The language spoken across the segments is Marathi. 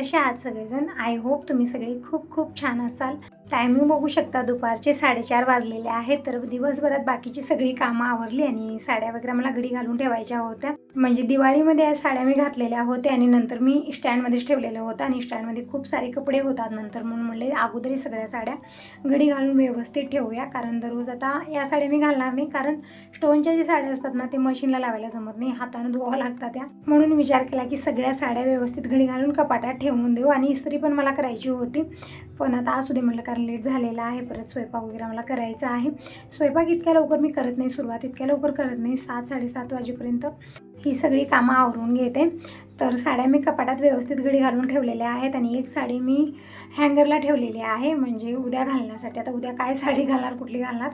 कसे आहात सगळेजण? आय होप तुम्ही सगळे खूप खूप छान असाल. टायमिंग बघू शकता दुपारचे साडेचार वाजलेले आहेत तर दिवसभरात बाकीची सगळी कामं आवरली आणि साड्या वगैरे मला घडी घालून ठेवायच्या होत्या. म्हणजे दिवाळीमध्ये या साड्या मी घातलेल्या होत्या आणि नंतर मी स्टँडमध्येच ठेवलेलं होत्या आणि स्टँडमध्ये खूप सारे कपडे होतात नंतर म्हणून म्हणले अगोदरही सगळ्या साड्या घडी घालून व्यवस्थित ठेवूया कारण दररोज आता या साड्या मी घालणार नाही कारण स्टोनच्या ज्या साड्या असतात ना ते मशीनला लावायला जमत नाही हाताने धुवावं लागतात त्या. म्हणून विचार केला की सगळ्या साड्या व्यवस्थित घडी घालून कपाटात ठेवून देऊ आणि इस्त्री पण मला करायची होती. पण आता असू दे म्हटलं कारण लेट झालेला आहे. परत स्वयंपाक वगैरे मला करायचा आहे. स्वयंपाक इतक्या लवकर मी करत नाही. सुरुवात इतक्या लवकर करत नाही. सात साडेसात वाजेपर्यंत ही सगळी कामं आवरून घेते. तर साड्या मी कपाटात व्यवस्थित घडी घालून ठेवलेल्या आहेत आणि एक साडी मी हँगरला ठेवलेली आहे. म्हणजे उद्या घालण्यासाठी. आता उद्या काय साडी घालणार कुठली घालणार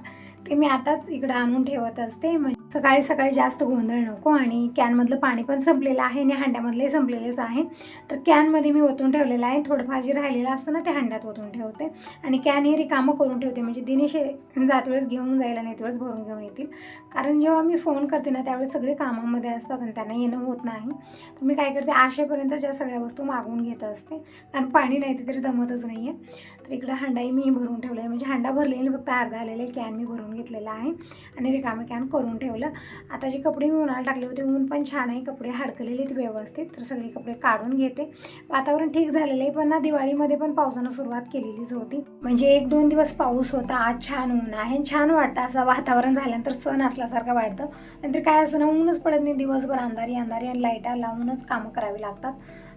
ते मी आताच इकडं आणून ठेवत असते. म्हणजे सकाळी सकाळी जास्त गोंधळ नको आणि कॅनमधलं पाणी पण संपलेलं आहे आणि हांड्यामधलंही संपलेलंच आहे. तर कॅनमध्ये मी ओतून ठेवलेलं आहे. थोडंफार जे राहिलेलं असतं ना ते हांड्यात ओतून ठेवते. आणि कॅन हे रिकामं करून ठेवते. म्हणजे दिनेश जात वेळेस घेऊन जायला आणि वेळेस भरून घेऊन येतील. कारण जेव्हा मी फोन करते ना त्यावेळेस सगळे कामामध्ये असतात आणि त्यांना येणं होत नाही. तर मी काय करते आशेपर्यंत ज्या सगळ्या वस्तू मागवून घेत असते. कारण पाणी नाही ते तरी जमतच नाही आहे तर इकडं हांडाही मी भरून ठेवलं म्हणजे हांडा भरलेली फक्त अर्धा आलेले कॅन मी भरून घेतलेला आहे. आणि रिकामे कॅन करून ठेवलं. आता जे कपडे मी उन्हाळा टाकले होते ऊन पण छान आहे. कपडे हडकलेले आहेत व्यवस्थित तर सगळे कपडे काढून घेते. वातावरण ठीक झालेलं आहे पण ना दिवाळीमध्ये पण पावसानं सुरुवात केलेलीच होती. म्हणजे एक दोन दिवस पाऊस होता आज छान ऊन आहे छान वाटतं असं वातावरण झाल्यानंतर सण असल्यासारखं वाटतं. नंतर काय असं ना ऊनच पडत नाही. दिवसभर अंधारी अंधारी आणि लाईटा लावूनच कामं करावी लागतात.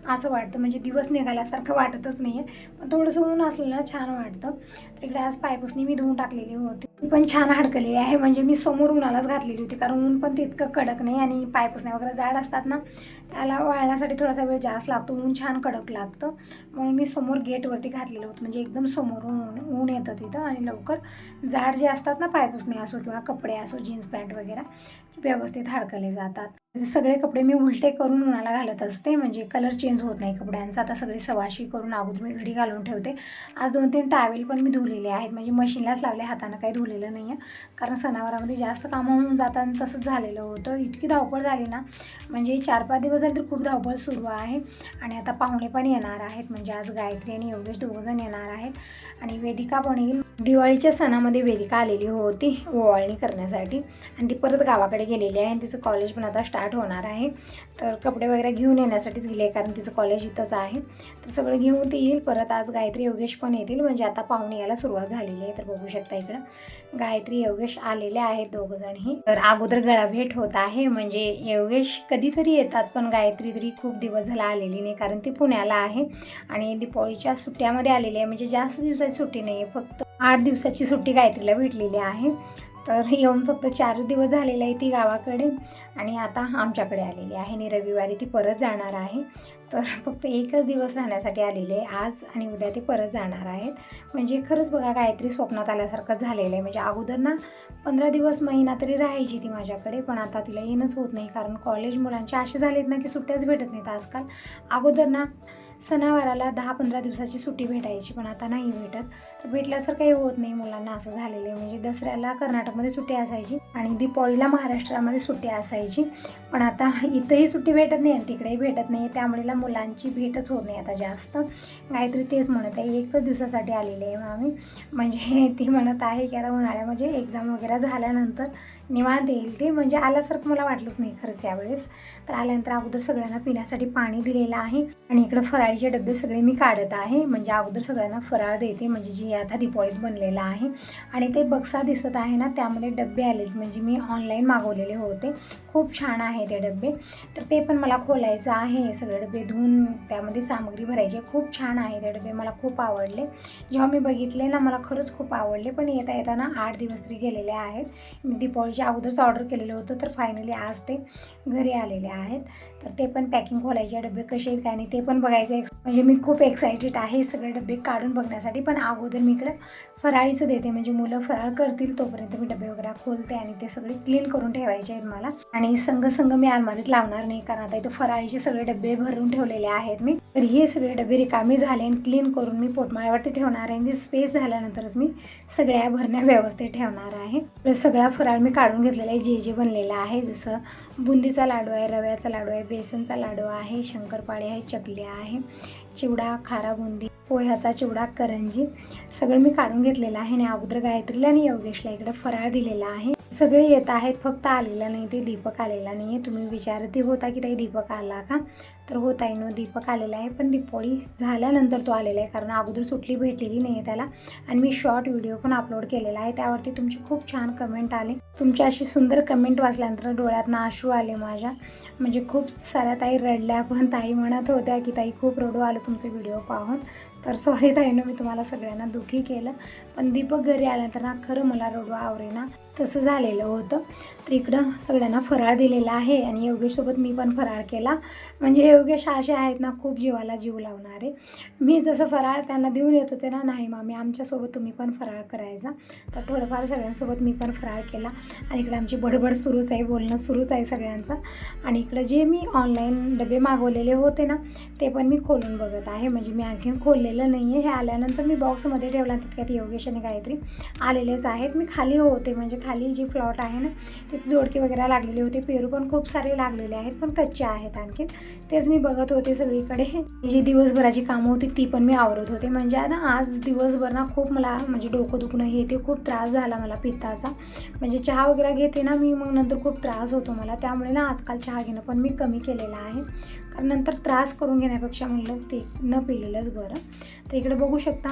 असं वाटतं. म्हणजे दिवस निघाल्यासारखं वाटतच नाही आहे पण थोडंसं ऊन असलं ना छान वाटतं. तर इकडे आज पायपुसणी मी धुवून टाकलेली होती. ती पण छान हडकलेली आहे. म्हणजे मी समोर उन्हालाच घातलेली होती. कारण ऊन पण तितकं कडक नाही आणि पायपुसण्या वगैरे जाड असतात ना त्याला वाळण्यासाठी थोडासा वेळ जास्त लागतो. ऊन छान कडक लागतं. म्हणून मी समोर गेटवरती घातलेलं होतं. म्हणजे एकदम समोरून ऊन ऊन येतं तिथं आणि लवकर जाड जे असतात ना पायपुसणे असो किंवा कपडे असो जीन्स पॅन्ट वगैरे व्यवस्थित हडकले जातात. सगळे कपडे मी उलटे करून उन्हाला घालत असते. म्हणजे कलर चेंज होत नाही कपड्यांचा. आता सगळी सवाशी करून अगोदर मी घडी घालून ठेवते. आज दोन तीन टावेल पण मी धुलेले आहेत. म्हणजे मशीनलाच लावले हातानं काही धुलेलं नाही आहे कारण सणावारामध्ये जास्त कामावरून जाताना आणि तसंच झालेलं होतं. इतकी धावपळ झाली ना म्हणजे चार पाच दिवस झाले तर खूप धावपळ सुरू आहे. आणि आता पाहुणे पण येणार आहेत. म्हणजे आज गायत्री आणि योगेश दोघंजण येणार आहेत. आणि वेदिका पण येईल. दिवाळीच्या सणामध्ये वेदिका आलेली होती ओवाळणी करण्यासाठी. आणि ती परत गावाकडे गेलेली आहे आणि तिचं कॉलेज पण आता स्टार्ट होणार आहे. तर कपडे वगैरे घेऊन येण्यासाठीच गेले आहे कारण तिचं कॉलेज इथंच आहे. तर सगळं घेऊन ती येईल. परत आज गायत्री योगेश पण येतील. म्हणजे आता पाहुणे यायला सुरुवात झालेली आहे. तर बघू शकता इकडं. गायत्री योगेश आलेले आहेत दोघंजणही. तर अगोदर गळा भेट होत आहे. म्हणजे योगेश कधीतरी येतात पण गायत्री तरी खूप दिवस झाला आलेली नाही कारण ती पुण्याला आहे आणि दीपावलीच्या सुट्ट्यामध्ये आलेली आहे. म्हणजे जास्त दिवसाची सुट्टी नाही आहे फक्त आठ दिवसाची सुट्टी गायत्रीला भेटलेली आहे. तर येऊन फक्त चार दिवस झालेले आहे ती गावाकडे आणि आता आमच्याकडे आलेली आहे. आणि रविवारी ती परत जाणार आहे. तर फक्त एकच दिवस राहण्यासाठी आलेले आहे. आज आणि उद्या ते परत जाणार आहेत. म्हणजे खरंच बघा गायत्री स्वप्नात आल्यासारखं झालेलं आहे. म्हणजे अगोदर ना पंधरा दिवस महिना तरी राहायची ती माझ्याकडे पण आता तिला येणंच होत नाही. कारण कॉलेज मुलांचे असे झालेत ना की सुट्ट्याच भेटत नाहीत आजकाल. अगोदर ना सणावाराला दहा पंधरा दिवसाची सुट्टी भेटायची पण आता नाही भेटत. तर भेटल्यासारखं काही होत नाही मुलांना असं झालेलं आहे. म्हणजे दसऱ्याला कर्नाटकमध्ये सुट्टी असायची आणि दीपावलीला महाराष्ट्रामध्ये सुट्टी असायची. पण आता इथंही सुट्टी भेटत नाही आणि तिकडेही भेटत नाही. त्यामुळे मुलांची भेटच होत नाही आता जास्त. गायत्री तेच म्हणत आहे. एकच दिवसासाठी आलेली आहे मग आम्ही म्हणजे ती म्हणत आहे की आता उन्हाळ्यामध्ये एक्झाम वगैरे झाल्यानंतर निवांत येईल ते. म्हणजे आल्यासारखं मला वाटलंच नाही खरंच यावेळेस. तर आल्यानंतर अगोदर सगळ्यांना पिण्यासाठी पाणी दिलेलं आहे. आणि इकडं फराळीचे डबे सगळे मी काढत आहे. म्हणजे अगोदर सगळ्यांना फराळ देते. म्हणजे जी आता दिपावलीत बनलेला आहे. आणि ते बक्सा दिसत आहे ना त्यामध्ये डबे आलेत. म्हणजे मी ऑनलाईन मागवलेले होते. खूप छान आहे ते डबे. तर ते पण मला खोलायचं आहे. सगळे डबे धुवून त्यामध्ये सामग्री भरायची खूप छान आहे ते डबे. मला खूप आवडले. जेव्हा मी बघितले ना मला खरंच खूप आवडले. पण येता येताना आठ दिवस तरी गेलेले आहेत. मी दीपावलीच्या अगोदरच ऑर्डर केलेलं होतं. तर फायनली आज ते घरी आलेले आहेत. तर ते पण पॅकिंग खोलायचे डबे कसे आहेत काय नाही ते पण बघायचे म्हणजे मी खूप एक्सायटेड आहे सगळे डबे काढून बघण्यासाठी. पण अगोदर मी इकडं फराळीचं देते म्हणजे मुलं फराळ करतील तोपर्यंत मी डबे वगैरे खोलते आणि ते सगळे क्लीन करून ठेवायचे आहेत मला. आणि संघ संघ मी अलमारीत लावणार नाही कारण आता इथं फराळीचे सगळे डबे भरून ठेवलेले आहेत मी. तर हे सगळे डबे रिकामी झाले आणि क्लीन करून मी पोटमाळ्यावरती ठेवणार आहे. म्हणजे आणि स्पेस झाल्यानंतरच मी सगळ्या भरण्या व्यवस्थित ठेवणार आहे. सगळा फराळ मी काढून घेतलेला आहे जे जे बनलेला आहे. जसं बुंदीचा लाडू आहे रव्याचा लाडू आहे बेसनचा लाडू आहे शंकरपाळी आहे चकली आहे चिवडा खारा बुंदी पोह्याचा चिवडा करंजी सगळं मी काढून घेतलेलं आहे आणि अगोदर गायत्रीला आणि योगेशला इकडे फराळ दिलेला आहे. सगळे येत आहेत फक्त आलेला नाही ते दीपक आलेला नाही आहे तुम्ही विचारते होता की ताई दीपक आला का? तर हो आहे नो दीपक आलेला आहे. पण दीपावली झाल्यानंतर तो आलेला आहे कारण अगोदर सुटली भेटलेली नाही आहे त्याला. आणि मी शॉर्ट व्हिडिओ पण अपलोड केलेला आहे. त्यावरती तुमचे खूप छान कमेंट आले. तुमची अशी सुंदर कमेंट वाचल्यानंतर डोळ्यातनं अश्रू आले माझ्या. म्हणजे खूप साऱ्या ताई रडल्या पण ताई म्हणत होत्या की ताई खूप रडू आलं तुमचे व्हिडिओ पाहून. तर सॉरी ताईनं मी तुम्हाला सगळ्यांना दुःखी केलं. पण दीपक घरी आल्यानंतर ना खरं मला रडू आवरेना तसं झालेलं होतं. तर इकडं सगळ्यांना फराळ दिलेला आहे आणि योगेशसोबत मी पण फराळ केला. म्हणजे योगेश असे आहेत ना खूप जीवाला जीव लावणारे. मी जसं फराळ त्यांना देऊन येत होते ना नाही मामी आमच्यासोबत तुम्ही पण फराळ करायचा. तर थोडंफार सगळ्यांसोबत मी पण फराळ केला. आणि इकडे आमची बडबड सुरूच आहे बोलणं सुरूच आहे सगळ्यांचं. आणि इकडं जे मी ऑनलाईन डबे मागवलेले होते ना ते पण मी खोलून बघत आहे. म्हणजे मी आणखीन खोललेलं नाही आहे हे आल्यानंतर मी बॉक्समध्ये ठेवला तितक्यात योगेश काहीतरी आलेलेच आहेत. मी खाली होते म्हणजे खाली जी फ्लॉट आहे ना तिथे दोडके वगैरे लागलेले होते. पेरू पण खूप सारे लागलेले आहेत पण कच्चे आहेत आणखीन. तेच मी बघत होते सगळीकडे. जी दिवसभराची कामं होती ती पण मी आवरत होते. म्हणजे ना आज दिवसभर ना खूप मला म्हणजे डोकं दुखणं हे ते खूप त्रास झाला मला पित्ताचा. म्हणजे चहा वगैरे घेते ना मी मग नंतर खूप त्रास होतो मला. त्यामुळे ना आजकाल चहा घेणं पण मी कमी केलेलं आहे. नंतर त्रास करून घेण्यापेक्षा म्हणलं ते न पिलेलंच बरं. तर इकडे बघू शकता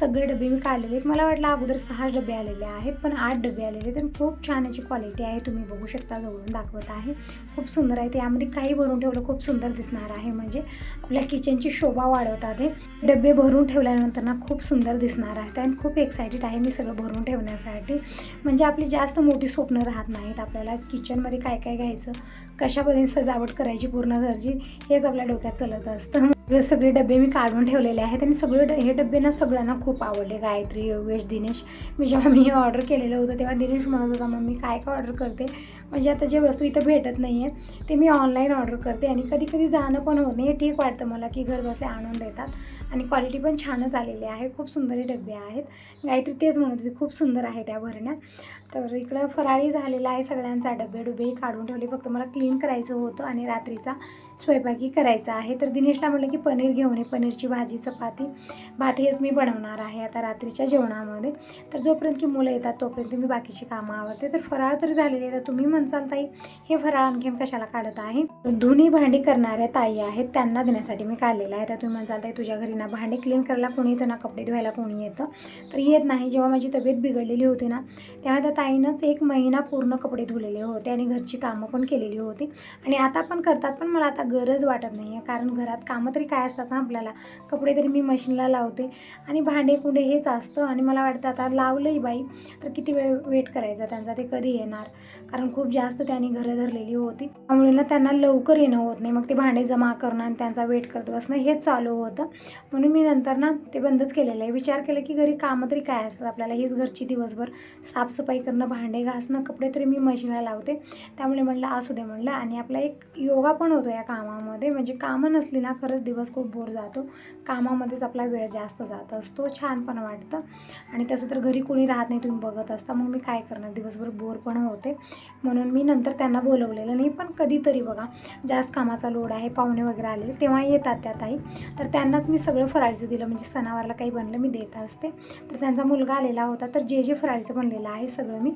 सगळे डबे मी काढलेले आहेत. मला वाटलं अगोदर सहा डबे आलेले आहेत पण आठ डबे आलेले आहेत आणि खूप छान याची क्वालिटी आहे. तुम्ही बघू शकता जवळून दाखवत आहे. खूप सुंदर आहे. त्यामध्ये काही भरून ठेवलं खूप सुंदर दिसणार आहे. म्हणजे आपल्या किचनची शोभा वाढवतात हे. डबे भरून ठेवल्यानंतर ना खूप सुंदर दिसणार आहे आणि खूप एक्सायटेड आहे मी सगळं भरून ठेवण्यासाठी. म्हणजे आपली जास्त मोठी स्वप्न राहत नाहीत. आपल्याला किचनमध्ये काय काय घ्यायचं कशा पद्धतीने सजावट करायची पूर्ण घरची हेच आपल्या डोक्यात चालत असतं. सगळे डबे मी काढून ठेवलेले आहेत आणि सगळे ड हे डबे ना सगळ्यांना खूप आवडले. गायत्री योगेश दिनेश. मी जेव्हा मी ऑर्डर केलेलं होतं तेव्हा दिनेश म्हणत होता मग मी काय काय ऑर्डर करते? म्हणजे आता जे वस्तू इथं भेटत नाही आहे ते मी ऑनलाईन ऑर्डर करते आणि कधी कधी जाणं पण होत नाही. हे ठीक वाटतं मला की घर बसल्या आणून देतात आणि क्वालिटी पण छानच आलेली आहे. खूप सुंदर हे डबे आहेत. गायत्री तेच म्हणत होती खूप सुंदर आहे त्या भरण्या तर इकडं फराळी झालेला आहे सगळ्यांचा डबे डुबेही काढून ठेवले. फक्त मला क्लीन करायचं होतं आणि रात्रीचा स्वयंपाकी करायचा आहे. तर दिनेशला म्हटलं की पनीर घेऊन ये. पनीरची भाजी चपाती. भात हेच मी बनवणार आहे आता रात्रीच्या जेवणामध्ये. तर जोपर्यंत की मुलं येतात तोपर्यंत मी बाकीची कामं आवडते तर फराळ तर झालेली आहे. तर तुम्ही म्हणसाल ताई हे फराळ आणखीन कशाला काढत आहे? धुणी भांडी करणाऱ्या ताई आहेत. त्यांना देण्यासाठी मी काढलेलं आहे. तर तुम्ही म्हणसाल ताई तुझ्या घरी ना भांडे क्लीन करायला कोणी येतं ना? कपडे धुवायला कोणी येतं? तर येत नाही. जेव्हा माझी तब्येत बिघडलेली होती ना तेव्हा त्या ताईनंच एक महिना पूर्ण कपडे धुलेले होते आणि घरची कामं पण केलेली होती. आणि आता पण करतात पण मला आता गरज वाटत नाही आहे. कारण घरात कामं तरी काय असतात ना आपल्याला? कपडे तरी मी मशीनला लावते आणि भांडे कुंडे हेच असतं. आणि मला वाटतं आता लावलंही बाई तर किती वेळ वेट करायचा? त्यांचा ते कधी येणार? कारण खूप जास्त त्यांनी घरं धरलेली होती. त्यामुळे ना त्यांना लवकर येणं होत नाही. मग ते भांडे जमा करणं आणि त्यांचा वेट करत बसणं हेच चालू होतं. म्हणून मी नंतर ना ते बंदच केलेलं आहे. विचार केला की घरी कामं तरी काय असतात? आपल्याला हेच घरची दिवसभर साफसफाई करणं भांडे घासणं कपडे तरी मी मशीनला लावते. त्यामुळे म्हणलं असू दे म्हणलं. आणि आपला एक योगा पण होतो या कामामध्ये म्हणजे कामं नसली ना खरंच दिवस खूप बोर जातो. कामामध्येच आपला वेळ जास्त जात असतो छान पण वाटतं. आणि तसं तर घरी कोणी राहत नाही तुम्ही बघत असता. मग मी काय करणार? दिवसभर बोर पण होते. म्हणून मी नंतर त्यांना बोलवलेलं नाही पण कधीतरी बघा जास्त कामाचा लोड आहे पाहुणे वगैरे आलेले तेव्हा येतात त्या ताई. तर त्यांनाच मी सगळं फराळीचं दिलं म्हणजे सणावारला काही बनलं मी देत असते. तर त्यांचा मुलगा आलेला होता तर जे जे फराळीचं बनलेलं आहे सगळं मी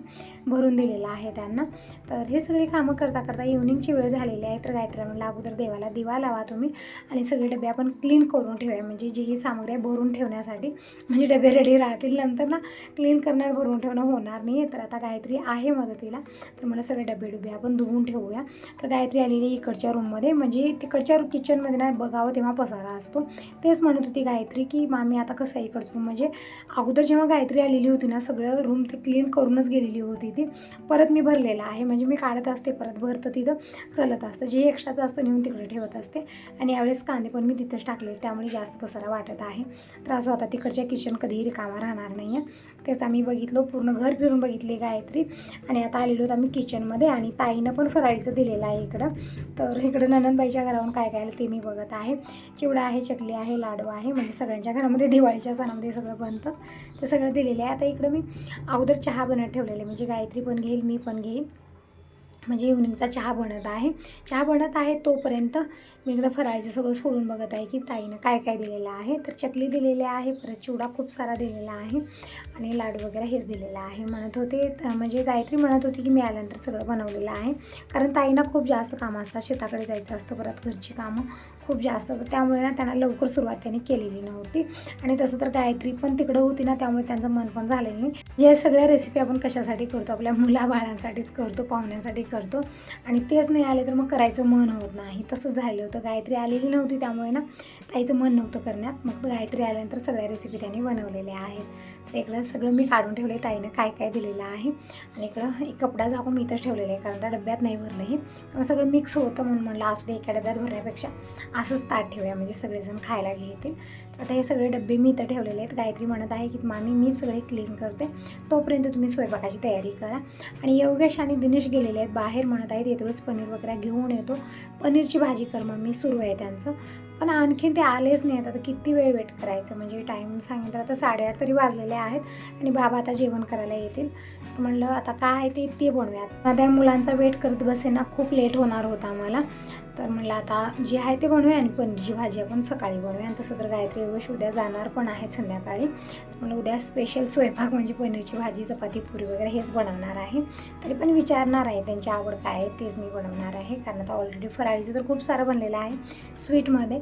भरून दिलेलं आहे त्यांना. तर हे सगळी कामं करता करता इव्हनिंगची वेळ झालेली आहे तर गायत्री म्हणलं अगोदर देवाला दिवा लावा तुम्ही. आणि सगळे डबे आपण क्लीन करून ठेवूया. म्हणजे जी ही सामग्री आहे भरून ठेवण्यासाठी. म्हणजे डबे रेडी राहतील नंतर ना क्लीन करणार भरून ठेवणं होणार नाही तर आता गायत्री आहे मदतीला. तर मला सगळे डबे डुबे आपण धुवून ठेवूया. तर गायत्री आलेली इकडच्या रूममध्ये म्हणजे तिकडच्या किचनमध्ये ना बघावं तेव्हा पसारा असतो. तेच म्हणत होती गायत्री की मामी आता कसं आहे इकडचं म्हणजे अगोदर जेव्हा गायत्री आलेली होती ना सगळं रूम ते क्लीन करूनच गेलेली होती ती. परत मी भरलेलं आहे. म्हणजे मी काढत असते परत भरतं तिथं. चलत असतं. जे एक्स्ट्राचं असतं नेऊन तिकडे ठेवत असते. आणि यावेळेस कांदे पण मी तिथंच टाकले त्यामुळे जास्त पसारा वाटत आहे. तर असं होता तिकडच्या किचन कधीही रिकामा राहणार नाही आहे तेच आम्ही बघितलो पूर्ण घर फिरून बघितली गायत्री. आणि आता आलेलो आहोत आम्ही किचनमध्ये आणि ताईनं पण फराळीचं दिलेलं आहे इकडं. तर इकडं ननंदबाईच्या घरावरून काय काय आलं ते मी बघत आहे. चिवडा आहे चकली आहे लाडू आहे. म्हणजे सगळ्यांच्या घरामध्ये दिवाळीच्या सणामध्ये सगळं बनतंच. ते सगळं दिलेलं आहे. आता इकडं मी अगोदर चहा बनत ठेवलेले आहे. म्हणजे गायत्री पण घेईल मी पण घेईल. म्हणजे इव्हनिंगचा चहा बनत आहे. चहा बनत आहे तोपर्यंत मी इकडं फराळीचं सगळं सोडून बघत आहे की ताईनं काय काय दिलेलं आहे. तर चकली दिलेली आहे परत चिवडा खूप सारा दिलेला आहे आणि लाडू वगैरे हेच दिलेलं आहे. म्हणत होते त- म्हणजे गायत्री म्हणत होती की मी आल्यानंतर सगळं बनवलेलं आहे. कारण ताईंना खूप जास्त कामं असतात शेताकडे जायचं असतं परत घरची कामं खूप जास्त त्यामुळे ना त्यांना लवकर सुरुवात त्यांनी केलेली नव्हती. आणि तसं तर गायत्री पण तिकडं होती ना त्यामुळे त्यांचं मन पण झालेलं नाही. या सगळ्या रेसिपी आपण कशासाठी करतो? आपल्या मुलाबाळांसाठीच करतो पाहुण्यासाठी करतो. आणि तेच नाही आले तर मग करायचं मन होत नाही. तसं झालं होतं गायत्री आलेली नव्हती त्यामुळे ना ताईचं मन नव्हतं करण्यात. मग गायत्री आल्यानंतर सगळ्या रेसिपी त्यांनी बनवलेल्या आहेत. तर इकडं सगळं मी काढून ठेवलं आहे ताईनं काय काय दिलेलं आहे. आणि इकडं एक कपडा झाकून मी इथंच ठेवलेलं आहे कारण त्या डब्यात नाही भरलं हे सगळं मिक्स होतं म्हणून म्हणलं असू दे एका डब्यात भरण्यापेक्षा असंच ताट ठेवूया म्हणजे सगळेजण खायला घेतील. आता हे सगळे डबे मी इथं ठेवलेले आहेत. गायत्री म्हणत आहे की मामी मी सगळे क्लीन करते. तोपर्यंत तुम्ही स्वयंपाकाची तयारी करा. आणि योगेश आणि दिनेश गेलेले आहेत. बाहेर म्हणत आहेत येतेवेळेस पनीर वगैरे घेऊन येतो. पनीरची भाजी कर मी सुरू आहे त्यांचं. पण आणखीन ते आलेच नाहीत. आता किती वेळ वेट करायचं? म्हणजे टाईम सांगितलं आता साडेआठ तरी वाजलेले आहेत आणि बाबा आता जेवण करायला येतील. म्हणलं आता काय आहे ते ते बनवूयात. आता त्या मुलांचा वेट करत बसेना खूप लेट होणार होता आम्हाला. तर म्हणलं आता जे आहे ते बनवूया आणि पनीरची भाजी आपण सकाळी बनवूया. आणि तसं तर गायत्री वश उद्या जाणार पण आहेत संध्याकाळी. म्हणलं उद्या स्पेशल स्वयंपाक म्हणजे पनीरची भाजी चपाती पुरी वगैरे हेच बनवणार आहे. तरी पण विचारणार आहे त्यांची आवड काय आहे तेच मी बनवणार आहे. कारण आता ऑलरेडी फराळीचं तर खूप सारं बनलेलं आहे स्वीटमध्ये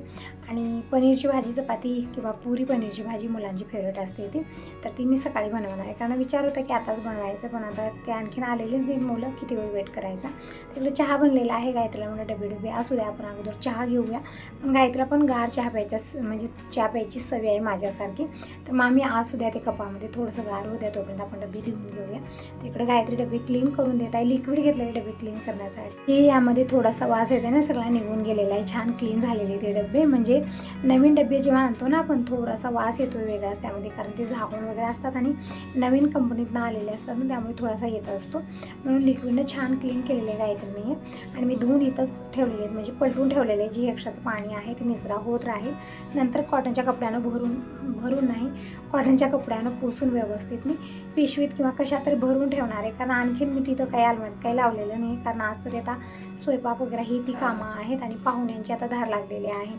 आणि पनीरची भाजी चपाती किंवा पुरी पनीरची भाजी मुलांची फेवरेट असते ती. तर ती मी सकाळी बनवणार आहे. कारण विचार होता की आताच बनवायचं पण आता ते आणखीन आलेलेच नाही मुलं किती वेळ वेट करायचा. तिकडे चहा बनलेला आहे गायत्रीला. म्हणलं डबे डबे असू द्या आपण अगोदर चहा घेऊया. पण गायत्रीला पण गार चहा प्यायच्या म्हणजे चहा प्यायची सवय आहे माझ्यासारखी. तर मग आम्ही असू द्या ते कपामध्ये थोडंसं गार होऊ द्या तोपर्यंत आपण डबे देऊन घेऊया. तिकडे गायत्री डबे क्लीन करून देत आहे. लिक्विड घेतलेले डबे क्लीन करण्यासाठी. हे यामध्ये थोडासा वास येते ना सगळा निघून गेलेला आहे. छान क्लीन झालेले ते डबे. म्हणजे नवीन डबे जेव्हा आणतो ना आपण थोडासा वास येतो वेगळाच त्यामध्ये. कारण ते झाकून वगैरे असतात आणि नवीन कंपनीतनं आलेले असतात ना त्यामुळे थोडासा येत असतो. म्हणून लिक्विडनं छान क्लीन केलेले आहे गायत्रीने आणि मी धुवून इथंच ठेवलेले आहेत म्हणजे पलटून ठेवलेले जी जे पाणी आहे ते निचरा होत राहील. नंतर कॉटनच्या कपड्यानं भरून भरून नाही कॉटनच्या कपड्यानं पुसून व्यवस्थित मी पिशवीत किंवा कशात तरी भरून ठेवणार आहे. कारण आणखीन मी तिथं काही अलमारीत काही लावलेलं नाही. कारण आज तरी आता स्वयंपाक वगैरे ही ती कामं आहेत आणि पाहुण्यांची आता धार लागलेली आहे.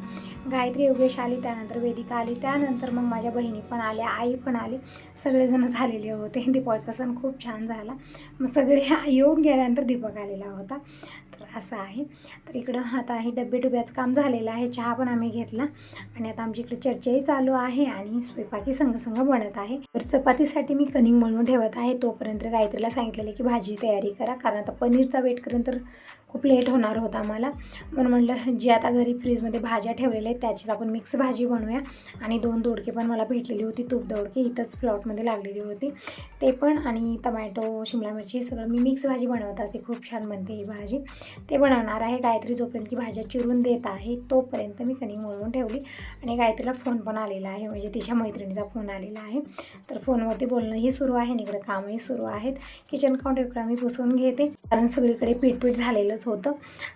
गायत्री योगेश आली त्यानंतर वेदिका आली त्यानंतर मग माझ्या बहिणी पण आल्या आई पण आली. सगळेजण झालेले होते. दीपावलीचा सण खूप छान झाला. मग सगळे येऊन गेल्यानंतर दीपक आलेला होता. असं आहे. तर इकडं आता हे डबे डुब्याचं काम झालेलं आहे. चहा पण आम्ही घेतला आणि आता आमची इकडे चर्चाही चालू आहे आणि स्वयंपाकी संघ बनत आहे. तर चपातीसाठी मी कणिंग म्हणून ठेवत आहे. तोपर्यंत गायत्रीला सांगितलेलं की भाजी तयारी करा. कारण आता पनीरचा वेट करून तर खूप लेट होणार होता आम्हाला. म्हणून म्हणलं जे आता घरी फ्रीजमध्ये भाज्या ठेवलेल्या आहेत त्याचीच आपण मिक्स भाजी बनवूया. आणि दोन दोडके पण मला भेटलेली होती. तूप दोडके इथंच प्लॉटमध्ये लागलेली होती. ते पण आणि टमॅटो शिमला मिरची हे सगळं मी मिक्स भाजी बनवत असते. खूप छान बनते ही भाजी. ते बनवणार आहे. गायत्री जोपर्यंत की भाज्या चिरून देत आहे तोपर्यंत मी कणी मळून ठेवली. आणि गायत्रीला फोन पण आलेला आहे. म्हणजे तिच्या मैत्रिणीचा फोन आलेला आहे. तर फोनवरती बोलणंही सुरू आहे. आणि इकडे कामही सुरू आहेत. किचन काउंटर इकडं मी पुसून घेते. कारण सगळीकडे पीठपीठ झालेलंच होतं.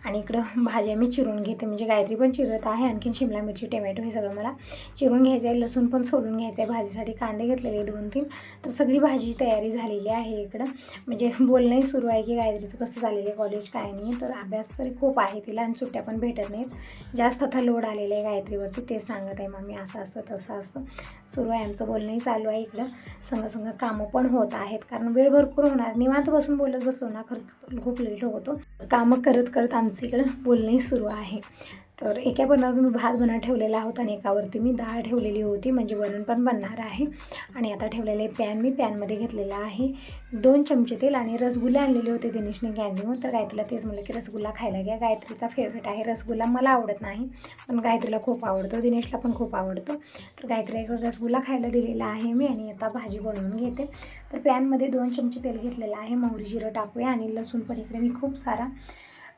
आणि इकडं भाज्या मी चिरून घेते. म्हणजे गायत्री पण चिरत आहे. आणखीन शिमला मिरची टोमॅटो हे सगळं मला चिरून घ्यायचं आहे लसूण पण सोलून घ्यायचं आहे भाजीसाठी कांदे घेतलेले दोन तीन. तर सगळी भाजी तयारी झालेली आहे इकडं. म्हणजे बोलणंही सुरू आहे की गायत्रीचं कसं झालेलं आहे कॉलेज काय नाही. तर अभ्यास तरी खूप आहे तिला आणि सुट्ट्या पण भेटत नाहीत. जास्त आता लोड आलेलं आहे गायत्रीवरती ते सांगत आहे मम्मी असं असतं तसं असतं सुरू आहे आमचं बोलणंही चालू आहे इकडं. संग संग कामं पण होत आहेत कारण वेळ भरपूर होणार. निवांत बसून बोलत बसलो ना खरंच खूप लेट होतो. कामं करत करत आमचं इकडं बोलणंही सुरू आहे. तर एका बनावर मी भात बनवून ठेवलेला होता आणि एकावरती मी डाळ ठेवलेली होती. म्हणजे वरण पण बनणार आहे. आणि आता ठेवलेले पॅन मी पॅनमध्ये घेतलेला आहे. दोन चमचे तेल आणि रसगुल्ले आणलेले होते दिनेशने कॅन्टीनवर तर गायत्रीला तेच म्हणलं की रसगुल्ला खायला घ्या. गायत्रीचा फेवरेट आहे रसगुल्ला. मला आवडत नाही पण गायत्रीला खूप आवडतो. दिनेशला पण खूप आवडतो. तर गायत्रीला रसगुल्ला खायला दिलेला आहे मी आणि आता भाजी बनवून घेते. तर पॅनमध्ये दोन चमचे तेल घेतलेलं आहे. मोहरी जिरं टाकूया आणि लसूण पण इकडे मी खूप सारा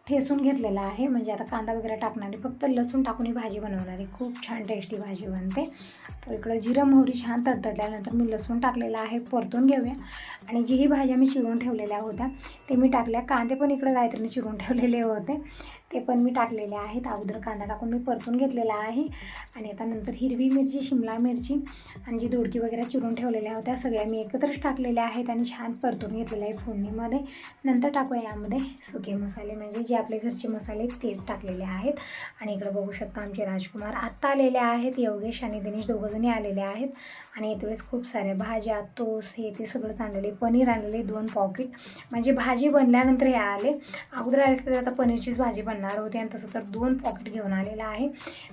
ठेसून घेतलेला आहे. म्हणजे आता कांदा वगैरे टाकणारी फक्त लसूण टाकून ही भाजी बनवणारी खूप छान टेस्टी भाजी बनते. तर इकडं जिरं मोहरी छान तडतडल्यानंतर मी लसूण टाकलेला आहे. परतून घेऊया. आणि जी ही भाज्या मी चिरून ठेवलेल्या होत्या ते मी टाकल्या. कांदे पण इकडं गायत्रीने चिरून ठेवलेले होते. ते पण मी टाकलेले आहेत. अगोदर कांदा टाकून मी परतून घेतलेला आहे. आणि आता नंतर हिरवी मिरची शिमला मिरची आणि जी दोडकी वगैरे चिरून ठेवलेल्या होत्या सगळ्या मी एकत्रच टाकलेल्या आहेत आणि छान परतून घेतलेलं आहे फोडणीमध्ये. नंतर टाकूया यामध्ये सुके मसाले म्हणजे जे आपले घरचे मसाले तेच टाकलेले आहेत. आणि इकडं बघू शकता आमचे राजकुमार आत्ता आलेले आहेत योगेश आणि दिनेश दोघंजणी आलेले आहेत. आणि यावेळेस खूप साऱ्या भाज्या तोस हे ते सगळंच आणलेले पनीर आणलेले दोन पॉकेट. म्हणजे भाजी बनल्यानंतर हे आले. अगोदर आले तर आता पनीरचीच भाजी बनणार. होते आणि तसं तर दोन पॉकेट घेऊन आलेला आहे.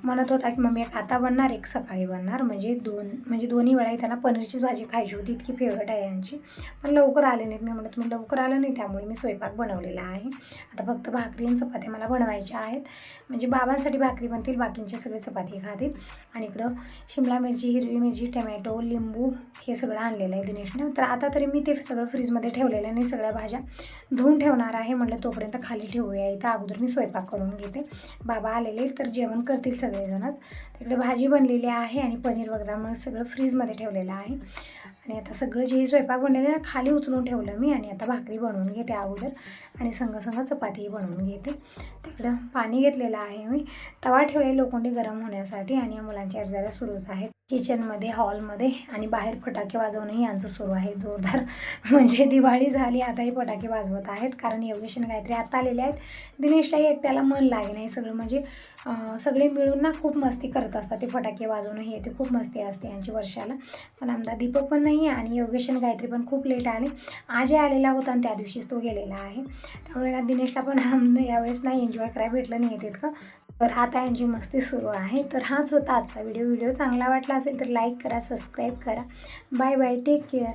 म्हणत होता की मम्मी एक आता बनणार एक सकाळी बनणार. म्हणजे दोन म्हणजे दोन्ही वेळाही त्यांना पनीरचीच भाजी खायची होती इतकी फेवरेट आहे यांची. पण लवकर आले नाहीत. मी म्हणत तुम्ही लवकर आलं नाही त्यामुळे मी स्वयंपाक बनवलेला आहे. आता फक्त भाकरी आणि चपात्या मला बनवायच्या आहेत. म्हणजे बाबांसाठी भाकरी बनतील बाकींचे सगळे चपाती खातील. आणि इकडं शिमला मिरची हिरवी मिरची टमॅटो लिंबू हे सगळं आणलेलं आहे दिनेशनं. तर आता तरी मी ते सगळं फ्रीजमध्ये ठेवलेलं आहे सगळ्या भाज्या धुवून ठेवणार आहे. म्हटलं तोपर्यंत खाली ठेवूया. इथं अगोदर मी स्वयंपाक करून घेते. बाबा आलेले तर जेवण करतील सगळेजणच. तिकडे भाजी बनलेली आहे आणि पनीर वगैरे मग सगळं फ्रीजमध्ये ठेवलेलं आहे. आणि आता सगळं जे स्वयंपाक बनलेलं आहे ना खाली उचलून ठेवलं मी आणि आता भाकरी बनवून घेते अगोदर. आणि संग संग चपातीही बनवून घेते. तिकडं पाणी घेतलेलं आहे मी. तवा ठेवले लोखंडी गरम होण्यासाठी आणि या मुलांच्या अर्जाला सुरूच आहेत किचनमध्ये हॉलमध्ये आणि बाहेर फटाके वाजवणंही यांचं सुरू आहे. जोरदार म्हणजे दिवाळी झाली आताही फटाके वाजवत आहेत. कारण योगेश आणि गायत्री आता आलेले आहेत. दिनेशलाही एकट्याला मन लागे नाही सगळं. म्हणजे सगळे मिळून ना खूप मस्ती करत असतात. ते फटाके वाजवणं हे ते खूप मस्ती असते यांची वर्षाला. पण आमदार दीपक पण नाही आहे आणि योगेशन गायत्री पण खूप लेट आले. आजही आलेला होता आणि त्या दिवशीच तो गेलेला आहे. त्यामुळे ना दिनेशला पण यावेळेस नाही एन्जॉय करायला भेटलं नाही आहे तितकं तर आता यांची मस्ती सुरू आहे. तर हाच होता आजचा व्हिडिओ व्हिडिओ चांगला वाटला असेल तर लाईक करा सबस्क्राईब करा. Bye bye take care